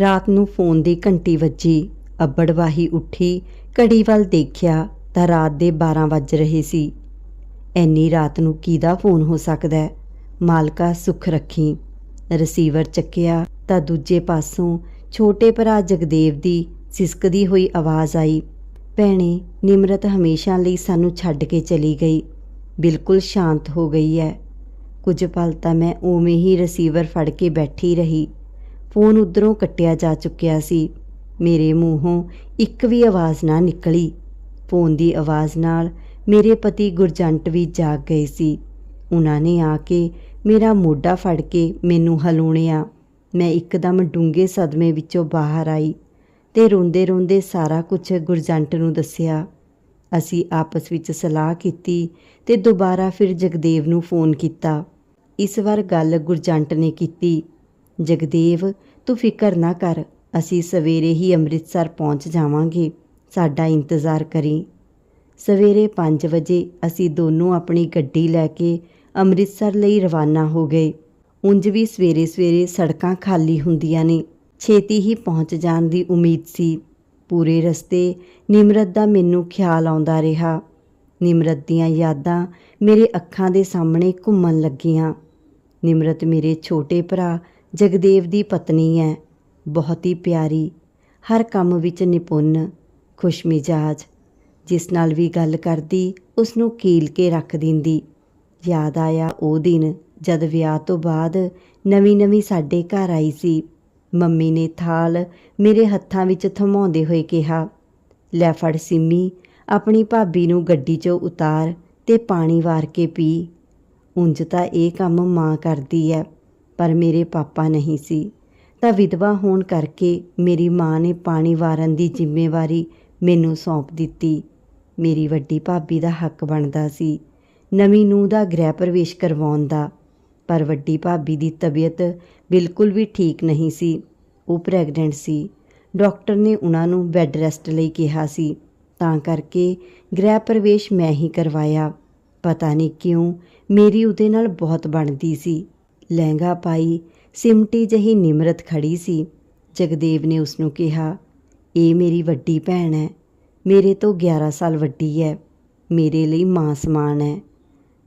ਰਾਤ ਨੂੰ ਫੋਨ ਦੀ ਘੰਟੀ ਵੱਜੀ। ਅੱਬੜਵਾਹੀ ਉੱਠੀ। ਘੜੀ ਵੱਲ ਦੇਖਿਆ ਤਾਂ ਰਾਤ ਦੇ 12 ਵੱਜ ਰਹੇ ਸੀ। ਐਨੀ ਰਾਤ ਨੂੰ ਕਿਹਦਾ ਫੋਨ ਹੋ ਸਕਦਾ ਹੈ? ਮਾਲਕਾ ਸੁਖ ਰੱਖੀ। ਰਿਸੀਵਰ ਚੱਕਿਆ ਤਾਂ ਦੂਜੇ ਪਾਸੋਂ ਛੋਟੇ ਭਰਾ ਜਗਦੇਵ ਦੀ ਸਿਸਕਦੀ ਹੋਈ ਆਵਾਜ਼ ਆਈ। ਭੈਣੇ, ਨਿਮਰਤ ਹਮੇਸ਼ਾ ਲਈ ਸਾਨੂੰ ਛੱਡ ਕੇ ਚਲੀ ਗਈ। ਬਿਲਕੁਲ ਸ਼ਾਂਤ ਹੋ ਗਈ ਹੈ। ਕੁਝ ਪਲ ਤਾਂ ਮੈਂ ਉਵੇਂ ਹੀ ਰਿਸੀਵਰ ਫੜ ਕੇ ਬੈਠੀ ਰਹੀ। ਫੋਨ ਉਧਰੋਂ ਕੱਟਿਆ ਜਾ ਚੁੱਕਿਆ ਸੀ। ਮੇਰੇ ਮੂੰਹੋਂ ਇੱਕ ਵੀ ਆਵਾਜ਼ ਨਾ ਨਿਕਲੀ। ਫੋਨ ਦੀ ਆਵਾਜ਼ ਨਾਲ ਮੇਰੇ ਪਤੀ ਗੁਰਜੰਟ ਵੀ ਜਾਗ ਗਏ ਸੀ। ਉਹਨਾਂ ਨੇ ਆ ਕੇ ਮੇਰਾ ਮੋਢਾ ਫੜ ਕੇ ਮੈਨੂੰ ਹਲੂਣਿਆ ਮੈਂ ਇੱਕਦਮ ਡੂੰਘੇ ਸਦਮੇ ਵਿੱਚੋਂ ਬਾਹਰ ਆਈ ਤੇ ਰੋਂਦੇ ਰੋਂਦੇ ਸਾਰਾ ਕੁਝ ਗੁਰਜੰਟ ਨੂੰ ਦੱਸਿਆ। ਅਸੀਂ ਆਪਸ ਵਿੱਚ ਸਲਾਹ ਕੀਤੀ ਤੇ ਦੁਬਾਰਾ ਫਿਰ ਜਗਦੇਵ ਨੂੰ ਫੋਨ ਕੀਤਾ। ਇਸ ਵਾਰ ਗੱਲ ਗੁਰਜੰਟ ਨੇ ਕੀਤੀ। ਜਗਦੇਵ, ਤੂੰ ਫਿਕਰ ਨਾ ਕਰ, ਅਸੀਂ ਸਵੇਰੇ ਹੀ ਅੰਮ੍ਰਿਤਸਰ ਪਹੁੰਚ ਜਾਵਾਂਗੇ, ਸਾਡਾ ਇੰਤਜ਼ਾਰ ਕਰੀ। ਸਵੇਰੇ 5 ਵਜੇ ਅਸੀਂ ਦੋਨੋਂ ਆਪਣੀ ਗੱਡੀ ਲੈ ਕੇ ਅੰਮ੍ਰਿਤਸਰ ਲਈ ਰਵਾਨਾ ਹੋ ਗਏ। ਉਂਝ ਵੀ ਸਵੇਰੇ ਸਵੇਰੇ ਸੜਕਾਂ ਖਾਲੀ ਹੁੰਦੀਆਂ ਨੇ, ਛੇਤੀ ਹੀ ਪਹੁੰਚ ਜਾਣ ਦੀ ਉਮੀਦ ਸੀ। ਪੂਰੇ ਰਸਤੇ ਨਿਮਰਤ ਦਾ ਮੈਨੂੰ ਖਿਆਲ ਆਉਂਦਾ ਰਿਹਾ। ਨਿਮਰਤ ਦੀਆਂ ਯਾਦਾਂ ਮੇਰੇ ਅੱਖਾਂ ਦੇ ਸਾਹਮਣੇ ਘੁੰਮਣ ਲੱਗੀਆਂ। ਨਿਮਰਤ ਮੇਰੇ ਛੋਟੇ ਭਰਾ ਜਗਦੇਵ ਦੀ ਪਤਨੀ ਹੈ ਬਹੁਤ ਹੀ ਪਿਆਰੀ, ਹਰ ਕੰਮ ਵਿੱਚ ਨਿਪੁੰਨ, ਖੁਸ਼ਮਿਜਾਜ, ਜਿਸ ਨਾਲ ਵੀ ਗੱਲ ਕਰਦੀ ਉਸ ਨੂੰ ਕੀਲ ਕੇ ਰੱਖ ਦਿੰਦੀ। ਯਾਦ ਆਇਆ ਉਹ ਦਿਨ ਜਦ ਵਿਆਹ ਤੋਂ ਬਾਅਦ ਨਵੀਂ-ਨਵੀਂ ਸਾਡੇ ਘਰ ਆਈ ਸੀ। ਮੰਮੀ ਨੇ ਥਾਲ ਮੇਰੇ ਹੱਥਾਂ ਵਿੱਚ ਥਮਾਉਂਦੇ ਹੋਏ ਕਿਹਾ, ਲੈ ਫੜ ਸਿੰਮੀ, ਆਪਣੀ ਭਾਬੀ ਨੂੰ ਗੱਡੀ 'ਚੋਂ ਉਤਾਰ ਤੇ ਪਾਣੀ ਵਾਰ ਕੇ ਪੀ। ਉਂਝ ਤਾਂ ਇਹ ਕੰਮ ਮਾਂ ਕਰਦੀ ਹੈ ਪਰ ਮੇਰੇ ਪਾਪਾ ਨਹੀਂ ਸੀ। ਤਾਂ ਵਿਧਵਾ ਹੋਣ ਕਰਕੇ ਮੇਰੀ ਮਾਂ ਨੇ ਪਾਣੀ ਵਾਰਨ ਦੀ ਜ਼ਿੰਮੇਵਾਰੀ ਮੈਨੂੰ ਸੌਂਪ ਦਿੱਤੀ। ਮੇਰੀ ਵੱਡੀ ਭਾਬੀ ਦਾ ਹੱਕ ਬਣਦਾ ਸੀ ਨਵੀਂ ਨੂੰਹ ਦਾ ਗ੍ਰਹਿ ਪ੍ਰਵੇਸ਼ ਕਰਵਾਉਣ ਦਾ। ਪਰ ਵੱਡੀ ਭਾਬੀ ਦੀ ਤਬੀਅਤ ਬਿਲਕੁਲ ਵੀ ਠੀਕ ਨਹੀਂ ਸੀ। ਉਹ ਪ੍ਰੈਗਨੈਂਟ ਸੀ। ਡਾਕਟਰ ਨੇ ਉਹਨਾਂ ਨੂੰ ਬੈੱਡ ਰੈਸਟ ਲਈ ਕਿਹਾ ਸੀ। ਤਾਂ ਕਰਕੇ ਗ੍ਰਹਿ ਪ੍ਰਵੇਸ਼ ਮੈਂ ਹੀ ਕਰਵਾਇਆ। ਪਤਾ ਨਹੀਂ ਕਿਉਂ ਮੇਰੀ ਉਹਦੇ ਨਾਲ ਬਹੁਤ ਬਣਦੀ ਸੀ। ਲਹਿੰਗਾ ਪਾਈ, ਸਿਮਟੀ ਜਹੀ ਨਿਮਰਤ ਖੜੀ ਸੀ। ਜਗਦੇਵ ਨੇ ਉਸ ਨੂੰ ਕਿਹਾ, ਇਹ ਮੇਰੀ ਵੱਡੀ ਭੈਣ ਹੈ। ਮੇਰੇ ਤੋਂ 11 ਸਾਲ ਵੱਡੀ ਹੈ। ਮੇਰੇ ਲਈ ਮਾਂ ਸਮਾਨ ਹੈ।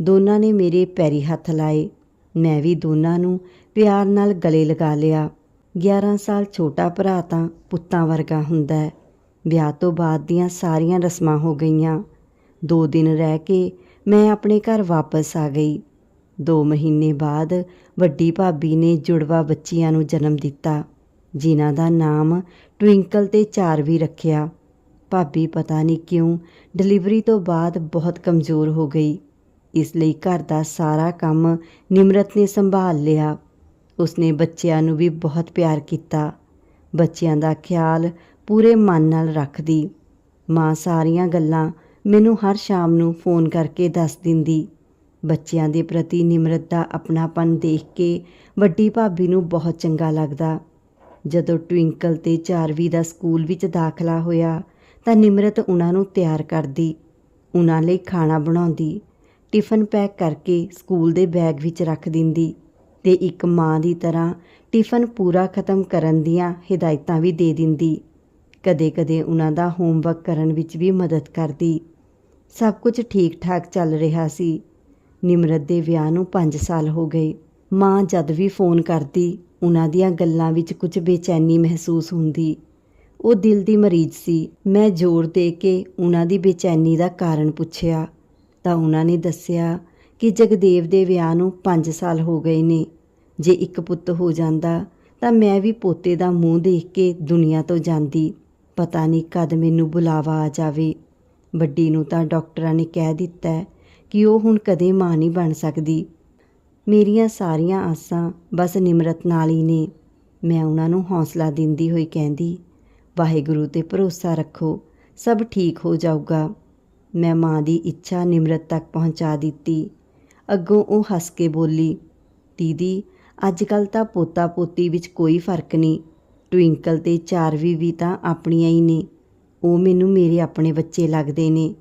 ਦੋਨਾਂ ਨੇ ਮੇਰੇ ਪੈਰੀ ਹੱਥ ਲਾਏ। ਮੈਂ ਵੀ ਦੋਨਾਂ ਨੂੰ ਪਿਆਰ ਨਾਲ ਗਲੇ ਲਗਾ ਲਿਆ। 11 ਸਾਲ ਛੋਟਾ ਭਰਾ ਤਾਂ ਪੁੱਤਾਂ ਵਰਗਾ ਹੁੰਦਾ ਹੈ। ਵਿਆਹ ਤੋਂ ਬਾਅਦ ਦੀਆਂ ਸਾਰੀਆਂ ਰਸਮਾਂ ਹੋ ਗਈਆਂ। ਦੋ ਦਿਨ ਰਹਿ ਕੇ ਮੈਂ ਆਪਣੇ ਘਰ ਵਾਪਸ ਆ ਗਈ। ਦੋ ਮਹੀਨੇ ਬਾਅਦ ਵੱਡੀ ਭਾਬੀ ਨੇ ਜੁੜਵਾ ਬੱਚੀਆਂ ਨੂੰ ਜਨਮ ਦਿੱਤਾ, ਜਿਨ੍ਹਾਂ ਦਾ ਨਾਮ ਟਵਿੰਕਲ ਤੇ ਚਾਰਵੀ ਰੱਖਿਆ। ਭਾਬੀ ਪਤਾ ਨਹੀਂ ਕਿਉਂ ਡਿਲੀਵਰੀ ਤੋਂ ਬਾਅਦ ਬਹੁਤ ਕਮਜ਼ੋਰ ਹੋ ਗਈ। ਇਸ ਲਈ ਘਰ ਦਾ ਸਾਰਾ ਕੰਮ ਨਿਮਰਤ ਨੇ ਸੰਭਾਲ ਲਿਆ। ਉਸਨੇ ਬੱਚਿਆਂ ਨੂੰ ਵੀ ਬਹੁਤ ਪਿਆਰ ਕੀਤਾ। ਬੱਚਿਆਂ ਦਾ ਖਿਆਲ ਪੂਰੇ ਮਨ ਨਾਲ ਰੱਖਦੀ। ਮਾਂ ਸਾਰੀਆਂ ਗੱਲਾਂ ਮੈਨੂੰ ਹਰ ਸ਼ਾਮ ਨੂੰ ਫੋਨ ਕਰਕੇ ਦੱਸ ਦਿੰਦੀ। ਬੱਚਿਆਂ ਦੇ ਪ੍ਰਤੀ ਨਿਮਰਤ ਦਾ ਆਪਣਾਪਨ ਦੇਖ ਕੇ ਵੱਡੀ ਭਾਬੀ ਨੂੰ ਬਹੁਤ ਚੰਗਾ ਲੱਗਦਾ। ਜਦੋਂ ਟਵਿੰਕਲ ਤੇ ਚਾਰਵੀ ਦਾ ਸਕੂਲ ਵਿੱਚ ਦਾਖਲਾ ਹੋਇਆ ਤਾਂ ਨਿਮਰਤ ਉਹਨਾਂ ਨੂੰ ਤਿਆਰ ਕਰਦੀ, ਉਹਨਾਂ ਲਈ ਖਾਣਾ ਬਣਾਉਂਦੀ, ਟਿਫਨ ਪੈਕ ਕਰਕੇ ਸਕੂਲ ਦੇ ਬੈਗ ਵਿੱਚ ਰੱਖ ਦਿੰਦੀ ਤੇ ਇੱਕ ਮਾਂ ਦੀ ਤਰ੍ਹਾਂ ਟਿਫਨ ਪੂਰਾ ਖਤਮ ਕਰਨ ਦੀਆਂ ਹਦਾਇਤਾਂ ਵੀ ਦੇ ਦਿੰਦੀ। ਕਦੇ-ਕਦੇ ਉਹਨਾਂ ਦਾ ਹੋਮਵਰਕ ਕਰਨ ਵਿੱਚ ਵੀ ਮਦਦ ਕਰਦੀ। ਸਭ ਕੁਝ ਠੀਕ-ਠਾਕ ਚੱਲ ਰਿਹਾ ਸੀ। ਨਿਮਰਤ ਦੇ ਵਿਆਹ ਨੂੰ 5 ਸਾਲ ਹੋ ਗਏ। ਮਾਂ ਜਦ ਵੀ ਫੋਨ ਕਰਦੀ ਉਹਨਾਂ ਦੀਆਂ ਗੱਲਾਂ ਵਿੱਚ ਕੁਝ ਬੇਚੈਨੀ ਮਹਿਸੂਸ ਹੁੰਦੀ। ਉਹ ਦਿਲ ਦੀ ਮਰੀਜ਼ ਸੀ। ਮੈਂ ਜ਼ੋਰ ਦੇ ਕੇ ਉਹਨਾਂ ਦੀ ਬੇਚੈਨੀ ਦਾ ਕਾਰਨ ਪੁੱਛਿਆ। ਤਾਂ ਉਹਨਾਂ ਨੇ ਦੱਸਿਆ ਕਿ ਜਗਦੇਵ ਦੇ ਵਿਆਹ ਨੂੰ 5 ਸਾਲ ਹੋ ਗਏ ਨੇ। ਜੇ ਇੱਕ ਪੁੱਤ ਹੋ ਜਾਂਦਾ, ਤਾਂ ਮੈਂ ਵੀ ਪੋਤੇ ਦਾ ਮੂੰਹ ਦੇਖ ਕੇ ਦੁਨੀਆ ਤੋਂ ਜਾਂਦੀ। ਪਤਾ ਨਹੀਂ ਕਦ ਮੈਨੂੰ ਬੁਲਾਵਾ ਆ ਜਾਵੇ। ਵੱਡੀ ਨੂੰ ਤਾਂ ਡਾਕਟਰਾਂ ਨੇ ਕਹਿ ਦਿੱਤਾ ਕਿ ਉਹ ਹੁਣ ਕਦੇ ਮਾਂ ਨਹੀਂ ਬਣ ਸਕਦੀ। ਮੇਰੀਆਂ ਸਾਰੀਆਂ ਆਸਾਂ ਬਸ ਨਿਮਰਤ ਨਾਲ ਹੀ ਨੇ। ਮੈਂ ਉਹਨਾਂ ਨੂੰ ਹੌਸਲਾ ਦਿੰਦੀ ਹੋਈ ਕਹਿੰਦੀ, ਵਾਹਿਗੁਰੂ ਤੇ ਭਰੋਸਾ ਰੱਖੋ, ਸਭ ਠੀਕ ਹੋ ਜਾਊਗਾ। ਮੈਂ ਮਾਂ ਦੀ ਇੱਛਾ ਨਿਮਰਤ ਤੱਕ ਪਹੁੰਚਾ ਦਿੱਤੀ। ਅੱਗੋਂ ਉਹ ਹੱਸ ਕੇ ਬੋਲੀ, ਦੀਦੀ ਅੱਜ ਕੱਲ ਤਾਂ ਪੋਤਾ ਪੋਤੀ ਵਿੱਚ ਕੋਈ ਫ਼ਰਕ ਨਹੀਂ। ਟਵਿੰਕਲ ਤੇ ਚਾਰਵੀ ਵੀ ਤਾਂ ਆਪਣੀਆਂ ਹੀ ਨੇ। ਉਹ ਮੈਨੂੰ ਮੇਰੇ ਆਪਣੇ ਬੱਚੇ ਲੱਗਦੇ ਨੇ।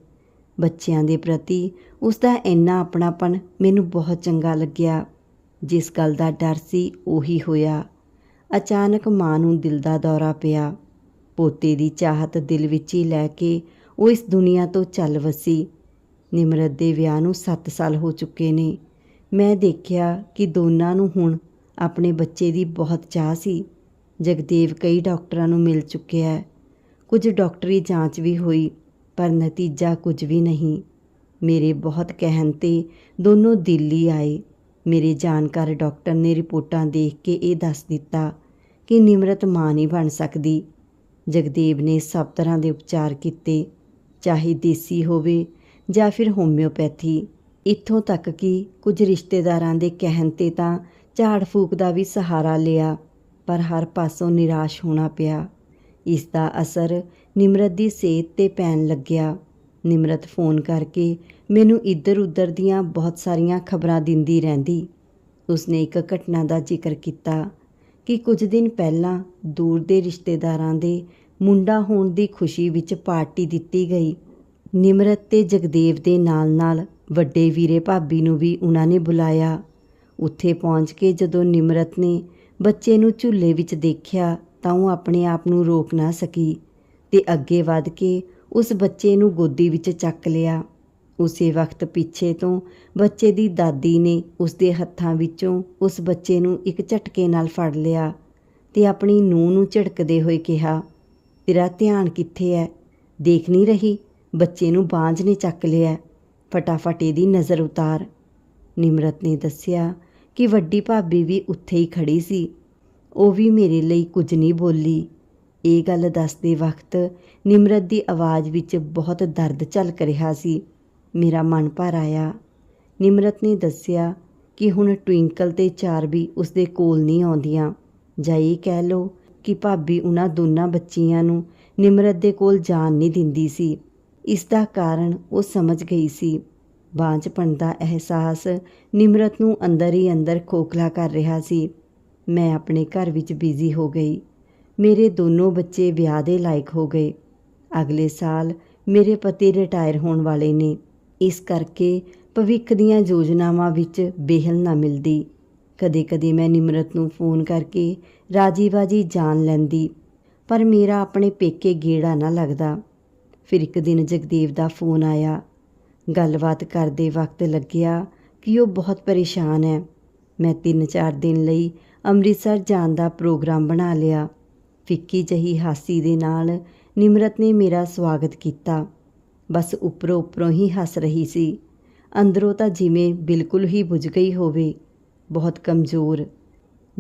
ਬੱਚਿਆਂ ਦੇ ਪ੍ਰਤੀ ਉਸ ਦਾ ਇੰਨਾ ਆਪਣਾਪਨ ਮੈਨੂੰ ਬਹੁਤ ਚੰਗਾ ਲੱਗਿਆ। ਜਿਸ ਗੱਲ ਦਾ ਡਰ ਸੀ, ਉਹੀ ਹੋਇਆ। ਅਚਾਨਕ ਮਾਂ ਨੂੰ ਦਿਲ ਦਾ ਦੌਰਾ ਪਿਆ। ਪੋਤੇ ਦੀ ਚਾਹਤ ਦਿਲ ਵਿੱਚ ਹੀ ਲੈ ਕੇ ਉਹ ਇਸ ਦੁਨੀਆ ਤੋਂ ਚੱਲ ਵਸੀ। ਨਿਮਰਤ ਦੇ ਵਿਆਹ ਨੂੰ 7 ਸਾਲ ਹੋ ਚੁੱਕੇ ਨੇ। ਮੈਂ ਦੇਖਿਆ ਕਿ ਦੋਨਾਂ ਨੂੰ ਹੁਣ ਆਪਣੇ ਬੱਚੇ ਦੀ ਬਹੁਤ ਚਾਹ ਸੀ। ਜਗਦੇਵ ਕਈ ਡਾਕਟਰਾਂ ਨੂੰ ਮਿਲ ਚੁੱਕਿਆ। ਹੈ ਕੁਝ ਡਾਕਟਰੀ ਜਾਂਚ ਵੀ ਹੋਈ, ਪਰ ਨਤੀਜਾ ਕੁਝ ਵੀ ਨਹੀਂ। ਮੇਰੇ ਬਹੁਤ ਕਹਿਣ ਤੇ ਦੋਨੋਂ ਦਿੱਲੀ ਆਏ। ਮੇਰੇ ਜਾਣਕਾਰ ਡਾਕਟਰ ਨੇ ਰਿਪੋਰਟਾਂ ਦੇਖ ਕੇ ਇਹ ਦੱਸ ਦਿੱਤਾ ਕਿ ਨਿਮਰਤ ਮਾਂ ਨਹੀਂ ਬਣ ਸਕਦੀ। ਜਗਦੇਵ ਨੇ ਸਭ ਤਰ੍ਹਾਂ ਦੇ ਉਪਚਾਰ ਕੀਤੇ, ਚਾਹੇ ਦੇਸੀ ਹੋਵੇ ਜਾਂ ਫਿਰ ਹੋਮਿਓਪੈਥੀ। ਇੱਥੋਂ ਤੱਕ ਕਿ ਕੁਝ ਰਿਸ਼ਤੇਦਾਰਾਂ ਦੇ ਕਹਿਣ ਤੇ ਤਾਂ ਝਾੜ ਫੂਕ ਦਾ ਵੀ ਸਹਾਰਾ ਲਿਆ, ਪਰ ਹਰ ਪਾਸੋਂ ਨਿਰਾਸ਼ ਹੋਣਾ ਪਿਆ। ਇਸ ਦਾ ਅਸਰ ਨਿਮਰਤ ਦੀ ਸਿਹਤ ਤੇ ਪੈਣ ਲੱਗਿਆ। ਨਿਮਰਤ ਫੋਨ ਕਰਕੇ ਮੈਨੂੰ ਇੱਧਰ ਉੱਧਰ ਦੀਆਂ ਬਹੁਤ ਸਾਰੀਆਂ ਖਬਰਾਂ ਦਿੰਦੀ ਰਹਿੰਦੀ। ਉਸਨੇ ਇੱਕ ਘਟਨਾ ਦਾ ਜ਼ਿਕਰ ਕੀਤਾ ਕਿ ਕੁਝ ਦਿਨ ਪਹਿਲਾਂ ਦੂਰ ਦੇ ਰਿਸ਼ਤੇਦਾਰਾਂ ਦੇ ਮੁੰਡਾ ਹੋਣ ਦੀ ਖੁਸ਼ੀ ਵਿੱਚ ਪਾਰਟੀ ਦਿੱਤੀ ਗਈ। ਨਿਮਰਤ ਤੇ ਜਗਦੇਵ ਦੇ ਨਾਲ-ਨਾਲ ਵੱਡੇ ਵੀਰੇ ਭਾਬੀ ਨੂੰ ਵੀ ਉਹਨਾਂ ਨੇ ਬੁਲਾਇਆ। ਉੱਥੇ ਪਹੁੰਚ ਕੇ ਜਦੋਂ ਨਿਮਰਤ ਨੇ ਬੱਚੇ ਨੂੰ ਝੂਲੇ ਵਿੱਚ ਦੇਖਿਆ ਤਾਂ ਉਹ ਆਪਣੇ ਆਪ ਨੂੰ ਰੋਕ ਨਾ ਸਕੀ ਤੇ ਅੱਗੇ ਵੱਧ ਕੇ ਉਸ ਬੱਚੇ ਨੂੰ ਗੋਦੀ ਵਿੱਚ ਚੱਕ ਲਿਆ। ਉਸੇ ਵਕਤ ਪਿੱਛੇ ਤੋਂ ਬੱਚੇ ਦੀ ਦਾਦੀ ਨੇ ਉਸ ਦੇ ਹੱਥਾਂ ਵਿੱਚੋਂ ਉਸ ਬੱਚੇ ਨੂੰ ਇੱਕ ਝਟਕੇ ਨਾਲ ਫੜ ਲਿਆ ਤੇ ਆਪਣੀ ਨੂੰਹ ਨੂੰ ਝਿੜਕਦੇ ਹੋਏ ਕਿਹਾ, ਤੇਰਾ ਧਿਆਨ ਕਿੱਥੇ ਹੈ ਦੇਖ ਨਹੀਂ ਰਹੀ? ਬੱਚੇ ਨੂੰ ਬਾਂਝ ਨੇ ਚੱਕ ਲਿਆ। ਫਟਾਫਟ ਇਹਦੀ ਨਜ਼ਰ ਉਤਾਰ। ਨਿਮਰਤ ਨੇ ਦੱਸਿਆ ਕਿ ਵੱਡੀ ਭਾਬੀ ਵੀ ਉੱਥੇ ਹੀ ਖੜੀ ਸੀ। ਉਹ ਵੀ ਮੇਰੇ ਲਈ ਕੁਝ ਨਹੀਂ ਬੋਲੀ। ਇਹ ਗੱਲ ਦੱਸਦੇ ਵਕਤ ਨਿਮਰਤ ਦੀ ਆਵਾਜ਼ ਵਿੱਚ ਬਹੁਤ ਦਰਦ ਝਲਕ ਰਿਹਾ ਸੀ। ਮੇਰਾ ਮਨ ਭਰ ਆਇਆ। ਨਿਮਰਤ ਨੇ ਦੱਸਿਆ ਕਿ ਹੁਣ ਟਵਿੰਕਲ ਤੇ ਚਾਰਬੀ ਉਸਦੇ ਕੋਲ ਨਹੀਂ ਆਉਂਦੀਆਂ। ਜਾਂ ਇਹ ਕਹਿ ਲਓ ਕਿ ਭਾਬੀ ਉਹਨਾਂ ਦੋਨਾਂ ਬੱਚੀਆਂ ਨੂੰ ਨਿਮਰਤ ਦੇ ਕੋਲ ਜਾਣ ਨਹੀਂ ਦਿੰਦੀ ਸੀ। ਇਸ ਦਾ ਕਾਰਨ ਉਹ ਸਮਝ ਗਈ ਸੀ। ਬਾਂਝਪਣ ਦਾ ਅਹਿਸਾਸ ਨਿਮਰਤ ਨੂੰ ਅੰਦਰ ਹੀ ਅੰਦਰ ਖੋਖਲਾ ਕਰ ਰਿਹਾ ਸੀ। ਮੈਂ ਆਪਣੇ ਘਰ ਵਿੱਚ ਬਿਜ਼ੀ ਹੋ ਗਈ। ਮੇਰੇ ਦੋਨੋਂ ਬੱਚੇ ਵਿਆਹ ਦੇ ਲਾਇਕ ਹੋ ਗਏ। ਅਗਲੇ ਸਾਲ ਮੇਰੇ ਪਤੀ ਰਿਟਾਇਰ ਹੋਣ ਵਾਲੇ ਨੇ। ਇਸ ਕਰਕੇ ਭਵਿੱਖ ਦੀਆਂ ਯੋਜਨਾਵਾਂ ਵਿੱਚ ਬੇਹਲ ਨਾ ਮਿਲਦੀ। ਕਦੇ-ਕਦੇ ਮੈਂ ਨਿਮਰਤ ਨੂੰ ਫੋਨ ਕਰਕੇ ਰਾਜੀ-ਬਾਜੀ ਜਾਣ ਲੈਂਦੀ, ਪਰ ਮੇਰਾ ਆਪਣੇ ਪੇਕੇ ਗੇੜਾ ਨਾ ਲੱਗਦਾ। ਫਿਰ ਇੱਕ ਦਿਨ ਜਗਦੇਵ ਦਾ ਫੋਨ ਆਇਆ। ਗੱਲਬਾਤ ਕਰਦੇ ਵਕਤ ਲੱਗਿਆ ਕਿ ਉਹ ਬਹੁਤ ਪਰੇਸ਼ਾਨ ਹੈ। ਮੈਂ 3-4 ਦਿਨ ਲਈ ਅੰਮ੍ਰਿਤਸਰ ਜਾਣ ਦਾ ਪ੍ਰੋਗਰਾਮ ਬਣਾ ਲਿਆ। ਫਿੱਕੀ ਜਹੀ ਹਾਸੀ ਦੇ ਨਾਲ ਨਿਮਰਤ ਨੇ ਮੇਰਾ ਸਵਾਗਤ ਕੀਤਾ। ਬਸ ਉੱਪਰੋਂ ਉੱਪਰੋਂ ਹੀ ਹੱਸ ਰਹੀ ਸੀ। ਅੰਦਰੋਂ ਤਾਂ ਜਿਵੇਂ ਬਿਲਕੁਲ ਹੀ ਬੁਝ ਗਈ ਹੋਵੇ। ਬਹੁਤ ਕਮਜ਼ੋਰ।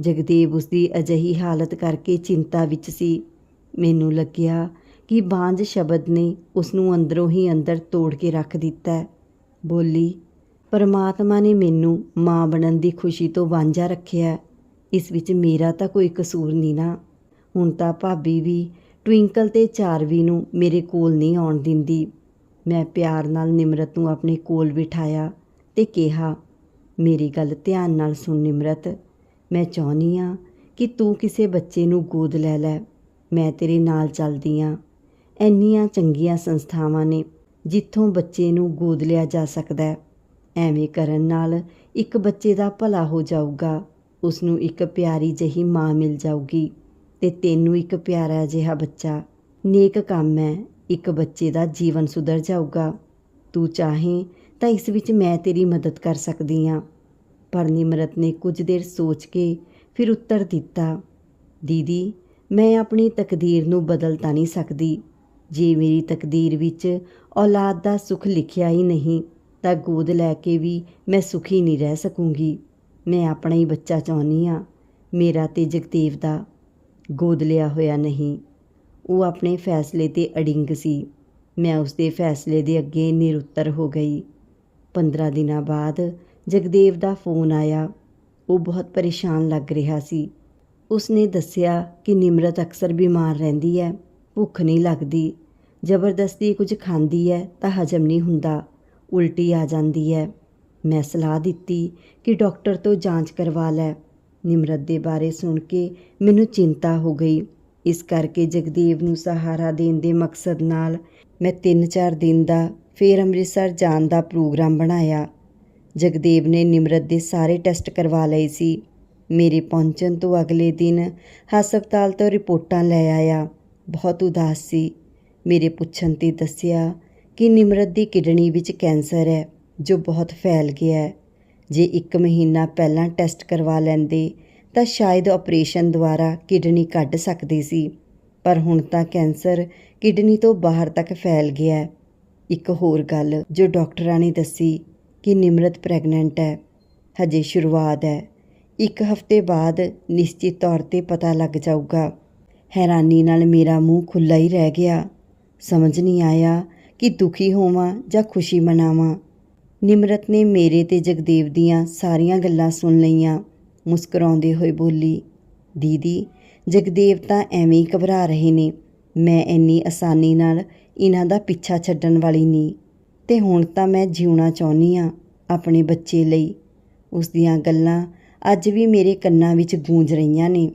ਜਗਦੇਵ ਉਸ ਦੀ ਅਜਹੀ ਹਾਲਤ ਕਰਕੇ ਚਿੰਤਾ ਵਿੱਚ ਸੀ। ਮੈਨੂੰ ਲੱਗਿਆ ਕਿ ਬਾਂਝ ਸ਼ਬਦ ਨੇ ਉਸ ਨੂੰ ਅੰਦਰੋਂ ਹੀ ਅੰਦਰ ਤੋੜ ਕੇ ਰੱਖ ਦਿੱਤਾ। ਬੋਲੀ, ਪਰਮਾਤਮਾ ਨੇ ਮੈਨੂੰ ਮਾਂ ਬਣਨ ਦੀ ਖੁਸ਼ੀ ਤੋਂ ਵਾਂਝਾ ਰੱਖਿਆ। ਇਸ ਵਿੱਚ ਮੇਰਾ ਤਾਂ ਕੋਈ ਕਸੂਰ ਨਹੀਂ ਨਾ। ਹੁਣ ਤਾਂ ਭਾਬੀ ਵੀ ਟਵਿੰਕਲ ਤੇ ਚਾਰਵੀ ਨੂੰ ਮੇਰੇ ਕੋਲ ਨਹੀਂ ਆਉਣ ਦਿੰਦੀ। ਮੈਂ ਪਿਆਰ ਨਾਲ ਨਿਮਰਤ ਨੂੰ ਆਪਣੇ ਕੋਲ ਬਿਠਾਇਆ ਤੇ ਕਿਹਾ, ਮੇਰੀ ਗੱਲ ਧਿਆਨ ਨਾਲ ਸੁਣ ਨਿਮਰਤ। ਮੈਂ ਚਾਹੁੰਦੀ ਆ ਕਿ ਤੂੰ ਕਿਸੇ ਬੱਚੇ ਨੂੰ ਗੋਦ ਲੈ ਲੈ। ਮੈਂ ਤੇਰੇ ਨਾਲ ਚੱਲਦੀ ਆ ਇੰਨੀਆਂ ਚੰਗੀਆਂ ਸੰਸਥਾਵਾਂ ਨੇ ਜਿੱਥੋਂ ਬੱਚੇ ਨੂੰ ਗੋਦ ਲਿਆ ਜਾ ਸਕਦਾ ਹੈ। ਐਵੇਂ ਕਰਨ ਨਾਲ ਇੱਕ ਬੱਚੇ ਦਾ ਭਲਾ ਹੋ ਜਾਊਗਾ। ਉਸ ਨੂੰ ਇੱਕ ਪਿਆਰੀ ਜਹੀ ਮਾਂ ਮਿਲ ਜਾਊਗੀ। ਤੇ ਤੈਨੂੰ ਇੱਕ ਪਿਆਰਾ ਜਿਹਾ ਬੱਚਾ। ਨੇਕ ਕੰਮ ਹੈ ਇੱਕ ਬੱਚੇ ਦਾ ਜੀਵਨ ਸੁਧਰ ਜਾਊਗਾ। ਤੂੰ ਚਾਹੇ ਤਾਂ ਇਸ ਵਿੱਚ ਮੈਂ ਤੇਰੀ ਮਦਦ ਕਰ ਸਕਦੀ ਹਾਂ ਪਰ ਨਿਮਰਤ ਨੇ ਕੁਝ ਦੇਰ ਸੋਚ ਕੇ ਫਿਰ ਉੱਤਰ ਦਿੱਤਾ, ਦੀਦੀ, ਮੈਂ ਆਪਣੀ ਤਕਦੀਰ ਨੂੰ ਬਦਲ ਤਾਂ ਨਹੀਂ ਸਕਦੀ। ਜੇ ਮੇਰੀ ਤਕਦੀਰ ਵਿੱਚ ਔਲਾਦ ਦਾ ਸੁੱਖ ਲਿਖਿਆ ਹੀ ਨਹੀਂ, ਤਾਂ ਗੋਦ ਲੈ ਕੇ ਵੀ ਮੈਂ ਸੁਖੀ ਨਹੀਂ ਰਹਿ ਸਕੂੰਗੀ। ਮੈਂ ਆਪਣਾ ਹੀ ਬੱਚਾ ਚਾਹੁੰਦੀ ਆ। ਮੇਰਾ ਤੇ ਜਗਦੇਵ ਦਾ ਗੋਦ ਲਿਆ ਹੋਇਆ ਨਹੀਂ। ਉਹ ਆਪਣੇ ਫੈਸਲੇ ਤੇ ਅੜਿੰਗ ਸੀ। ਮੈਂ ਉਸ ਦੇ ਫੈਸਲੇ ਦੇ ਅੱਗੇ ਨਿਰੁੱਤਰ ਹੋ ਗਈ। 15 ਦਿਨਾਂ ਬਾਅਦ ਜਗਦੇਵ ਦਾ ਫੋਨ ਆਇਆ। ਉਹ ਬਹੁਤ ਪਰੇਸ਼ਾਨ ਲੱਗ ਰਿਹਾ ਸੀ। ਉਸਨੇ ਦੱਸਿਆ ਕਿ ਨਿਮਰਤ ਅਕਸਰ ਬਿਮਾਰ ਰਹਿੰਦੀ ਹੈ, ਭੁੱਖ ਨਹੀਂ ਲੱਗਦੀ, ਜ਼ਬਰਦਸਤੀ ਕੁਝ ਖਾਂਦੀ ਹੈ ਤਾਂ ਹਜਮ ਨਹੀਂ ਹੁੰਦਾ, ਉਲਟੀ ਆ ਜਾਂਦੀ ਹੈ। ਮੈਂ ਸਲਾਹ ਦਿੱਤੀ ਕਿ ਡਾਕਟਰ ਤੋਂ ਜਾਂਚ ਕਰਵਾ ਲੈ। ਨਿਮਰਤ ਦੇ ਬਾਰੇ ਸੁਣ ਕੇ ਮੈਨੂੰ ਚਿੰਤਾ ਹੋ ਗਈ। ਇਸ ਕਰਕੇ ਜਗਦੇਵ ਨੂੰ ਸਹਾਰਾ ਦੇਣ ਦੇ ਮਕਸਦ ਨਾਲ ਮੈਂ 3-4 ਦਿਨ ਦਾ ਫੇਰ ਅੰਮ੍ਰਿਤਸਰ ਜਾਣ ਦਾ ਪ੍ਰੋਗਰਾਮ ਬਣਾਇਆ। ਜਗਦੇਵ ਨੇ ਨਿਮਰਤ ਦੇ ਸਾਰੇ ਟੈਸਟ ਕਰਵਾ ਲਏ ਸੀ। ਮੇਰੇ ਪਹੁੰਚਣ ਤੋਂ ਅਗਲੇ ਦਿਨ ਹਸਪਤਾਲ ਤੋਂ ਰਿਪੋਰਟਾਂ ਲੈ ਆਇਆ। ਬਹੁਤ ਉਦਾਸ ਸੀ। ਮੇਰੇ ਪੁੱਛਣ ਤੇ ਦੱਸਿਆ ਕਿ ਨਿਮਰਤ ਦੀ ਕਿਡਨੀ ਵਿੱਚ ਕੈਂਸਰ ਹੈ, ਜੋ ਬਹੁਤ ਫੈਲ ਗਿਆ ਹੈ। ਜੇ ਇੱਕ ਮਹੀਨਾ ਪਹਿਲਾਂ ਟੈਸਟ ਕਰਵਾ ਲੈਂਦੇ, ਤਾਂ ਸ਼ਾਇਦ ਆਪਰੇਸ਼ਨ ਦੁਆਰਾ ਕਿਡਨੀ ਕੱਢ ਸਕਦੇ ਸੀ। ਪਰ ਹੁਣ ਤਾਂ ਕੈਂਸਰ ਕਿਡਨੀ ਤੋਂ ਬਾਹਰ ਤੱਕ ਫੈਲ ਗਿਆ। ਹੈ ਇੱਕ ਹੋਰ ਗੱਲ ਜੋ ਡਾਕਟਰਾਂ ਨੇ ਦੱਸੀ ਕਿ ਨਿਮਰਤ ਪ੍ਰੈਗਨੈਂਟ ਹੈ, ਹਜੇ ਸ਼ੁਰੂਆਤ ਹੈ। ਇੱਕ ਹਫ਼ਤੇ ਬਾਅਦ ਨਿਸ਼ਚਿਤ ਤੌਰ ਤੇ ਪਤਾ ਲੱਗ ਜਾਊਗਾ। ਹੈਰਾਨੀ ਨਾਲ ਮੇਰਾ ਮੂੰਹ ਖੁੱਲਾ ਹੀ ਰਹਿ ਗਿਆ। ਸਮਝ ਨਹੀਂ ਆਇਆ ਕਿ ਦੁਖੀ ਹੋਵਾਂ ਜਾਂ ਖੁਸ਼ੀ ਮਨਾਵਾਂ। ਨਿਮਰਤ ਨੇ ਮੇਰੇ ਤੇ ਜਗਦੇਵ ਦੀਆਂ ਸਾਰੀਆਂ ਗੱਲਾਂ ਸੁਣ ਲਈਆਂ। ਮੁਸਕਰਾਉਂਦੇ ਹੋਏ ਬੋਲੀ, ਦੀਦੀ, ਜਗਦੇਵ ਤਾਂ ਐਵੇਂ ਹੀ ਘਬਰਾ ਰਹੇ ਨੇ। ਮੈਂ ਇੰਨੀ ਆਸਾਨੀ ਨਾਲ ਇਹਨਾਂ ਦਾ ਪਿੱਛਾ ਛੱਡਣ ਵਾਲੀ ਨਹੀਂ ਤੇ ਹੁਣ ਤਾਂ ਮੈਂ ਜਿਉਣਾ ਚਾਹੁੰਦੀ ਆ ਆਪਣੇ ਬੱਚੇ ਲਈ। ਉਸ ਦੀਆਂ ਗੱਲਾਂ ਅੱਜ ਵੀ ਮੇਰੇ ਕੰਨਾਂ ਵਿੱਚ ਗੂੰਜ ਰਹੀਆਂ ਨੇ।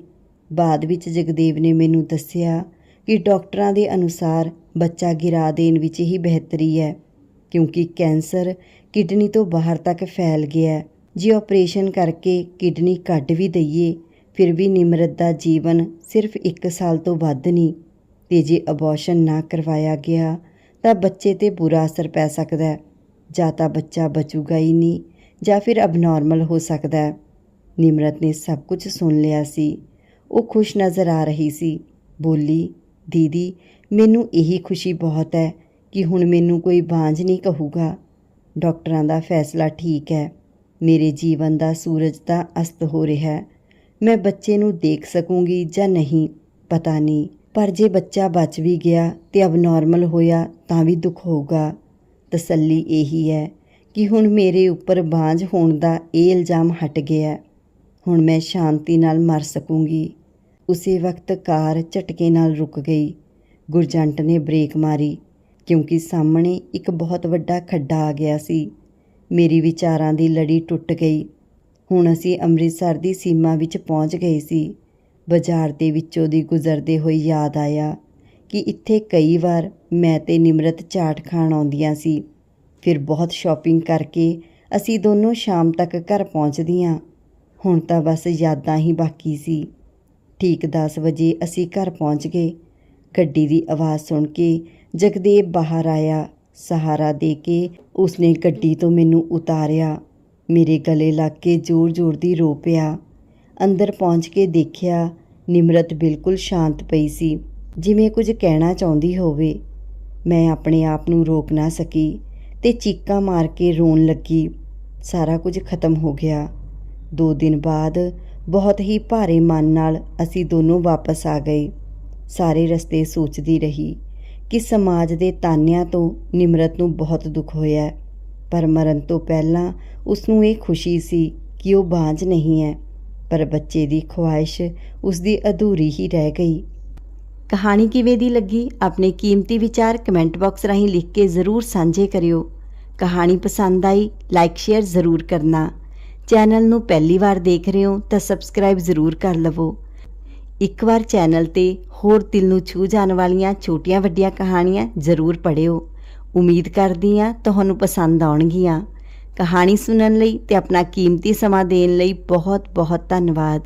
ਬਾਅਦ ਵਿੱਚ ਜਗਦੇਵ ਨੇ ਮੈਨੂੰ ਦੱਸਿਆ ਕਿ ਡਾਕਟਰਾਂ ਦੇ ਅਨੁਸਾਰ ਬੱਚਾ ਗਿਰਾ ਦੇਣ ਵਿੱਚ ਹੀ ਬਿਹਤਰੀ ਹੈ, ਕਿਉਂਕਿ ਕੈਂਸਰ ਕਿਡਨੀ ਤੋਂ ਬਾਹਰ ਤੱਕ ਫੈਲ ਗਿਆ ਜੇ ਆਪਰੇਸ਼ਨ ਕਰਕੇ ਕਿਡਨੀ ਕੱਢ ਵੀ ਦਈਏ, ਫਿਰ ਵੀ ਨਿਮਰਤ ਦਾ ਜੀਵਨ ਸਿਰਫ 1 ਸਾਲ ਤੋਂ ਵੱਧ ਨਹੀਂ। ਤੇ ਜੇ ਅਬੋਰਸ਼ਨ ਨਾ ਕਰਵਾਇਆ ਗਿਆ, ਤਾਂ ਬੱਚੇ ਤੇ ਬੁਰਾ ਅਸਰ ਪੈ ਸਕਦਾ ਹੈ। ਜਾਂ ਤਾਂ ਬੱਚਾ ਬਚੂਗਾ ਹੀ ਨਹੀਂ, ਜਾਂ ਫਿਰ ਅਬਨੋਰਮਲ ਹੋ ਸਕਦਾ ਹੈ। ਨਿਮਰਤ ਨੇ ਸਭ ਕੁਝ ਸੁਣ ਲਿਆ ਸੀ। ਉਹ ਖੁਸ਼ ਨਜ਼ਰ ਆ ਰਹੀ ਸੀ। ਬੋਲੀ, ਦੀਦੀ, ਮੈਨੂੰ ਇਹੀ ਖੁਸ਼ੀ ਬਹੁਤ ਹੈ ਕਿ ਹੁਣ ਮੈਨੂੰ ਕੋਈ ਬਾਂਝ ਨਹੀਂ ਕਹੂਗਾ। ਡਾਕਟਰਾਂ ਦਾ ਫੈਸਲਾ ਠੀਕ ਹੈ। ਮੇਰੇ ਜੀਵਨ ਦਾ ਸੂਰਜ ਤਾਂ ਅਸਤ ਹੋ ਰਿਹਾ ਹੈ। ਮੈਂ ਬੱਚੇ ਨੂੰ ਦੇਖ ਸਕੂੰਗੀ ਜਾਂ ਨਹੀਂ, ਪਤਾ ਨਹੀਂ। ਪਰ ਜੇ ਬੱਚਾ ਬਚ ਵੀ ਗਿਆ ਤੇ ਅਬਨੋਰਮਲ ਹੋਇਆ ਤਾਂ ਵੀ ਦੁੱਖ ਹੋਊਗਾ। ਤਸੱਲੀ ਇਹੀ ਹੈ ਕਿ ਹੁਣ ਮੇਰੇ ਉੱਪਰ ਬਾਂਝ ਹੋਣ ਦਾ ਇਹ ਇਲਜ਼ਾਮ ਹਟ ਗਿਆ ਹੁਣ ਮੈਂ ਸ਼ਾਂਤੀ ਨਾਲ ਮਰ ਸਕੂੰਗੀ। ਉਸੇ ਵਕਤ ਕਾਰ ਝਟਕੇ ਨਾਲ ਰੁਕ ਗਈ। ਗੁਰਜੰਟ ਨੇ ਬ੍ਰੇਕ ਮਾਰੀ। ਕਿਉਂਕਿ ਸਾਹਮਣੇ ਇੱਕ ਬਹੁਤ ਵੱਡਾ ਖੱਡਾ ਆ ਗਿਆ ਸੀ। ਮੇਰੀ ਵਿਚਾਰਾਂ ਦੀ ਲੜੀ ਟੁੱਟ ਗਈ। ਹੁਣ ਅਸੀਂ ਅੰਮ੍ਰਿਤਸਰ ਦੀ ਸੀਮਾ ਵਿੱਚ ਪਹੁੰਚ ਗਏ ਸੀ। ਬਾਜ਼ਾਰ ਦੇ ਵਿੱਚੋਂ ਦੀ ਗੁਜ਼ਰਦੇ ਹੋਏ ਯਾਦ ਆਇਆ ਕਿ ਇੱਥੇ ਕਈ ਵਾਰ ਮੈਂ ਤੇ ਨਿਮਰਤ ਚਾਟ ਖਾਣ ਆਉਂਦੀਆਂ ਸੀ। ਫਿਰ ਬਹੁਤ ਸ਼ਾਪਿੰਗ ਕਰਕੇ ਅਸੀਂ ਦੋਨੋਂ ਸ਼ਾਮ ਤੱਕ ਘਰ ਪਹੁੰਚਦੀਆਂ ਹੁਣ ਤਾਂ ਬਸ ਯਾਦਾਂ ਹੀ ਬਾਕੀ ਸੀ। ਠੀਕ 10 ਵਜੇ ਅਸੀਂ ਘਰ ਪਹੁੰਚ ਗਏ। ਗੱਡੀ ਦੀ ਆਵਾਜ਼ ਸੁਣ ਕੇ ਜਗਦੇਵ ਬਾਹਰ ਆਇਆ, ਸਹਾਰਾ ਦੇ ਕੇ ਉਸਨੇ ਗੱਡੀ ਤੋਂ ਮੈਨੂੰ ਉਤਾਰਿਆ। ਮੇਰੇ ਗਲੇ ਲੱਗ ਕੇ ਜ਼ੋਰ-ਜ਼ੋਰ ਦੀ ਰੋ ਪਿਆ। ਅੰਦਰ ਪਹੁੰਚ ਕੇ ਦੇਖਿਆ, ਨਿਮਰਤ ਬਿਲਕੁਲ ਸ਼ਾਂਤ ਪਈ ਸੀ। ਜਿਵੇਂ ਕੁਝ ਕਹਿਣਾ ਚਾਹੁੰਦੀ ਹੋਵੇ। ਮੈਂ ਆਪਣੇ ਆਪ ਨੂੰ ਰੋਕ ਨਾ ਸਕੀ ਤੇ ਚੀਕਾਂ ਮਾਰ ਕੇ ਰੋਣ ਲੱਗੀ। ਸਾਰਾ ਕੁਝ ਖਤਮ ਹੋ ਗਿਆ। ਦੋ ਦਿਨ ਬਾਅਦ ਬਹੁਤ ਹੀ ਭਾਰੇ ਮਨ ਨਾਲ ਅਸੀਂ ਦੋਨੋਂ ਵਾਪਸ ਆ ਗਏ। ਸਾਰੇ ਰਸਤੇ ਸੋਚਦੀ ਰਹੀ। ਕਿ ਸਮਾਜ ਦੇ ਤਾਨਿਆਂ ਤੋਂ ਨਿਮਰਤ ਨੂੰ ਬਹੁਤ ਦੁੱਖ ਹੋਇਆ ਪਰ ਮਰਨ ਤੋਂ ਪਹਿਲਾਂ ਉਸ ਨੂੰ ਇਹ ਖੁਸ਼ੀ ਸੀ ਕਿ ਉਹ ਬਾਂਝ ਨਹੀਂ ਹੈ, ਪਰ ਬੱਚੇ ਦੀ ਖੁਆਇਸ਼ ਉਸ ਦੀ ਅਧੂਰੀ ਹੀ ਰਹਿ ਗਈ। ਕਹਾਣੀ ਕਿਵੇਂ ਦੀ ਲੱਗੀ? ਆਪਣੇ ਕੀਮਤੀ ਵਿਚਾਰ ਕਮੈਂਟ ਬਾਕਸ ਰਾਹੀਂ ਲਿਖ ਕੇ ਜ਼ਰੂਰ ਸਾਂਝੇ ਕਰਿਓ। ਕਹਾਣੀ ਪਸੰਦ ਆਈ, ਲਾਈਕ, ਸ਼ੇਅਰ ਜ਼ਰੂਰ ਕਰਨਾ। ਚੈਨਲ ਨੂੰ ਪਹਿਲੀ ਵਾਰ ਦੇਖ ਰਹੇ ਹੋ ਤਾਂ ਸਬਸਕ੍ਰਾਈਬ ਜ਼ਰੂਰ ਕਰ ਲਵੋ। ਇੱਕ ਵਾਰ ਚੈਨਲ ਤੇ ਹੋਰ ਦਿਲ ਨੂੰ ਛੂ ਜਾਣ ਵਾਲੀਆਂ ਛੋਟੀਆਂ ਵੱਡੀਆਂ ਕਹਾਣੀਆਂ ਜ਼ਰੂਰ ਪੜ੍ਹਿਓ। ਉਮੀਦ ਕਰਦੀ ਹਾਂ ਤੁਹਾਨੂੰ ਪਸੰਦ ਆਉਣਗੀਆਂ। ਕਹਾਣੀ ਸੁਣਨ ਲਈ ਤੇ ਆਪਣਾ ਕੀਮਤੀ ਸਮਾਂ ਦੇਣ ਲਈ ਬਹੁਤ ਬਹੁਤ ਧੰਨਵਾਦ।